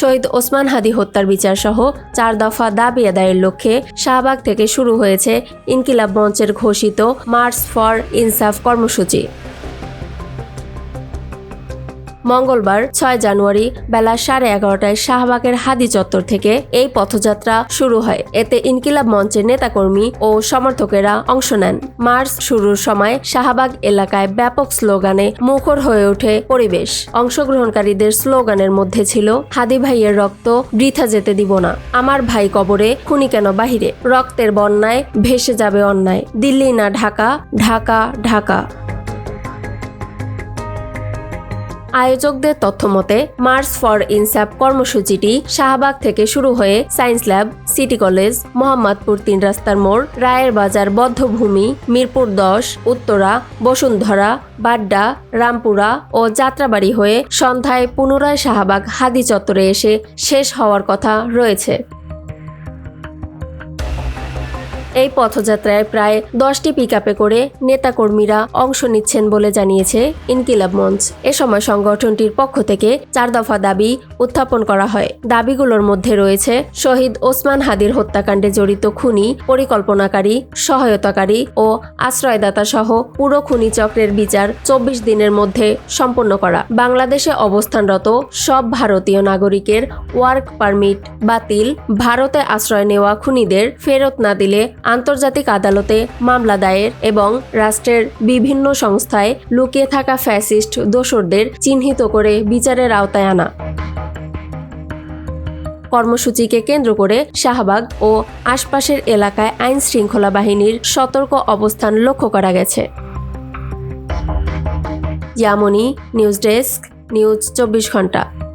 শহীদ ওসমান হাদি হত্যার বিচার সহ চার দফা দাবি আদায়ের লক্ষ্যে শাহবাগ থেকে শুরু হয়েছে ইনকিলাব মঞ্চের ঘোষিত মার্চ ফর ইনসাফ কর্মসূচি। মঙ্গলবার ছয় জানুয়ারি বেলা সাড়ে এগারোটায় শাহবাগের হাদি চত্বর থেকে এই পথযাত্রা শুরু হয়। এতে ইনকিলাব মঞ্চের নেতাকর্মী ও সমর্থকেরা অংশ নেন। মার্চ শুরুর সময় শাহবাগ এলাকায় ব্যাপক স্লোগানে মুখর হয়ে ওঠে পরিবেশ। অংশগ্রহণকারীদের স্লোগানের মধ্যে ছিল, হাদি ভাইয়ের রক্ত বৃথা যেতে দিব না। আমার ভাই কবরে, খুনি কেন বাহিরে? রক্তের বন্যায় ভেসে যাবে অন্যায়। দিল্লি না ঢাকা ঢাকা ঢাকা। আয়োজকদের তথ্যমতে মার্চ ফর ইনসাফ কর্মসূচিটি শাহবাগ থেকে শুরু হয়ে science lab, city college, Mohammadpur তিন রাস্তার মোড়, রায়ের বাজার বদ্ধভূমি, মিরপুর দশ, উত্তরা, বসুন্ধরা, বাড্ডা, রামপুরা ও যাত্রাবাড়ি হয়ে সন্ধ্যায় পুনরায় শাহবাগ হাদি চত্বরে এসে শেষ হওয়ার কথা রয়েছে। এই পথযাত্রায় প্রায় দশটি পিকআপে করে নেতাকর্মীরা অংশ নিচ্ছেন বলে জানিয়েছে ইনকিলাব মঞ্চ। এ সময় সংগঠনটির পক্ষ থেকে চার দফা দাবি উত্থাপন করা হয়। দাবিগুলোর মধ্যে রয়েছে শহীদ ওসমান হাদির হত্যাকাণ্ডে জড়িত খুনি, পরিকল্পনাকারী, সহায়তাকারী ও আশ্রয়দাতা সহ পুরো খুনি চক্রের বিচার চব্বিশ দিনের মধ্যে সম্পন্ন করা। বাংলাদেশে অবস্থানরত সব ভারতীয় নাগরিকের ওয়ার্ক পারমিট বাতিল। ভারতে আশ্রয় নেওয়া খুনিদের ফেরত না দিলে আন্তর্জাতিক আদালতে মামলা দায়ের এবং রাষ্ট্রের বিভিন্ন সংস্থায় লুকিয়ে থাকা ফ্যাসিস্ট দোসরদের চিহ্নিত করে বিচারের আওতায় আনা। কর্মসূচিকে কেন্দ্র করে শাহবাগ ও আশপাশের এলাকায় আইন শৃঙ্খলা বাহিনীর সতর্ক অবস্থান লক্ষ্য করা গেছে। ইয়ামনি, নিউজ ডেস্ক, নিউজ চব্বিশ ঘণ্টা।